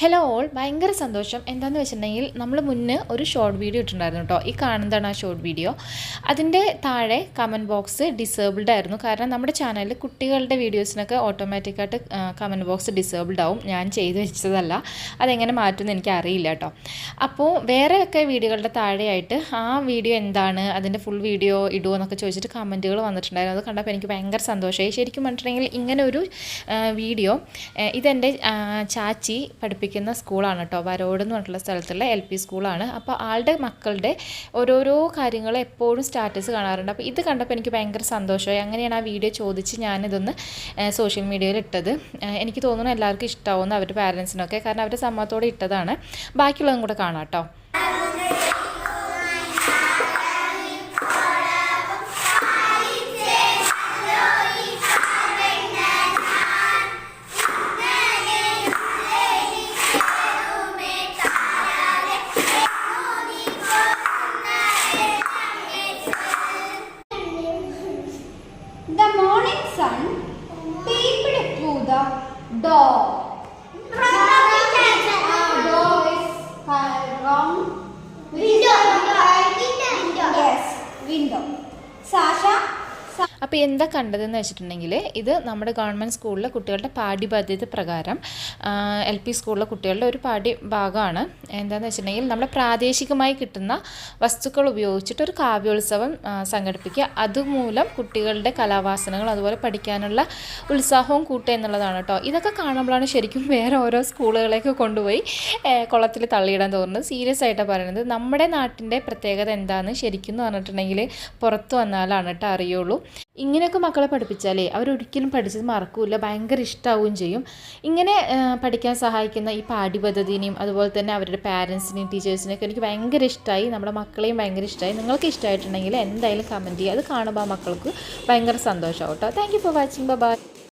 Hello all ഭയങ്കര സന്തോഷം. എന്താണെന്ന് വെച്ചിട്ടുണ്ടെങ്കിൽ നമ്മൾ മുന്നേ ഒരു ഷോർട്ട് വീഡിയോ ഇട്ടിട്ടുണ്ടായിരുന്നു കേട്ടോ ഈ കാണുന്നതാണ് ആ ഷോർട്ട് വീഡിയോ അതിന്റെ താഴെ കമന്റ് ബോക്സ് ഡിസേബിൾഡ് ആയിരുന്നു. കാരണം നമ്മുടെ ചാനലിൽ കുട്ടികളുടെ വീഡിയോസിനൊക്കെ ഓട്ടോമാറ്റിക്കായിട്ട് കമന്റ് ബോക്സ് ഡിസേബിൾഡ് ആവും. ഞാൻ ചെയ്തു വെച്ചതല്ല. അതെങ്ങനെ മാറ്റുമെന്ന് എനിക്ക് അറിയില്ല കേട്ടോ അപ്പോൾ വേറെയൊക്കെ വീഡിയോകളുടെ താഴെയായിട്ട് ആ വീഡിയോ എന്താണ് അതിന്റെ ഫുൾ വീഡിയോ ഇടുമോ എന്നൊക്കെ ചോദിച്ചിട്ട് കമന്റുകൾ വന്നിട്ടുണ്ടായിരുന്നു. അത് കണ്ടപ്പോൾ എനിക്ക് ഭയങ്കര സന്തോഷമായി. ശരിക്കും പറഞ്ഞിട്ടുണ്ടെങ്കിൽ ഇങ്ങനെ ഒരു വീഡിയോ ഇതെന്റെ ചാച്ചി ചാച്ചി പഠിപ്പിക്കുന്ന സ്കൂളാണ് കേട്ടോ. വരോട് എന്ന് പറഞ്ഞിട്ടുള്ള സ്ഥലത്തുള്ള എൽ പി സ്കൂളാണ്. അപ്പോൾ ആളുടെ മക്കളുടെ ഓരോരോ കാര്യങ്ങൾ എപ്പോഴും സ്റ്റാറ്റസ് കാണാറുണ്ട്. അപ്പോൾ ഇത് കണ്ടപ്പോൾ എനിക്ക് ഭയങ്കര സന്തോഷമായി. അങ്ങനെയാണ് ആ വീഡിയോ ചോദിച്ച് ഞാനിതൊന്ന് സോഷ്യൽ മീഡിയയിൽ ഇട്ടത്. എനിക്ക് തോന്നുന്നു എല്ലാവർക്കും ഇഷ്ടമാവുന്നു അവരുടെ പാരൻസിനൊക്കെ കാരണം അവരുടെ സമ്മതത്തോടെ ഇട്ടതാണ്. ബാക്കിയുള്ളതും കൂടെ കാണാം കേട്ടോ. The morning sun peeped through the door. അപ്പോൾ എന്താ കണ്ടതെന്ന് വെച്ചിട്ടുണ്ടെങ്കിൽ ഇത് നമ്മുടെ ഗവൺമെന്റ് സ്കൂളിലെ കുട്ടികളുടെ പാഠ്യപദ്ധതി പ്രകാരം എൽ പി സ്കൂളിലെ കുട്ടികളുടെ ഒരു പാഠ്യ ഭാഗമാണ്. എന്താണെന്ന് വെച്ചിട്ടുണ്ടെങ്കിൽ നമ്മുടെ പ്രാദേശികമായി കിട്ടുന്ന വസ്തുക്കൾ ഉപയോഗിച്ചിട്ട് ഒരു കാവ്യോത്സവം സംഘടിപ്പിക്കുക. അതുമൂലം കുട്ടികളുടെ കലാവാസനകൾ അതുപോലെ പഠിക്കാനുള്ള ഉത്സാഹവും കൂട്ടുക എന്നുള്ളതാണ് കേട്ടോ ഇതൊക്കെ കാണുമ്പോഴാണ് ശരിക്കും വേറെ ഓരോ സ്കൂളുകളേക്ക് കൊണ്ടുപോയി കുളത്തിൽ തള്ളിയിടാൻ തോന്നുന്നത്. സീരിയസ് ആയിട്ടാണ് പറയുന്നത് നമ്മുടെ നാട്ടിന്റെ പ്രത്യേകത എന്താണെന്ന് ശരിക്കും പറഞ്ഞിട്ടുണ്ടെങ്കിൽ പുറത്തു വന്നാലാണ് കേട്ടോ അറിയുള്ളൂ. ഇങ്ങനെയൊക്കെ മക്കളെ പഠിപ്പിച്ചാലേ അവരൊരിക്കലും പഠിച്ചത് മറക്കില്ല ഭയങ്കര ഇഷ്ടമാവുകയും ചെയ്യും. ഇങ്ങനെ പഠിക്കാൻ സഹായിക്കുന്ന ഈ പാഠ്യപദ്ധതിനെയും അതുപോലെ തന്നെ അവരുടെ പാരൻസിനെയും ടീച്ചേഴ്സിനെയൊക്കെ എനിക്ക് ഭയങ്കര ഇഷ്ടമായി നമ്മുടെ മക്കളെയും ഭയങ്കര ഇഷ്ടമായി നിങ്ങൾക്ക് ഇഷ്ടമായിട്ടുണ്ടെങ്കിൽ എന്തായാലും കമന്റ് ചെയ്യുക. അത് കാണുമ്പോൾ ആ മക്കൾക്ക് ഭയങ്കര സന്തോഷമാവും കേട്ടോ. Thank you for watching bye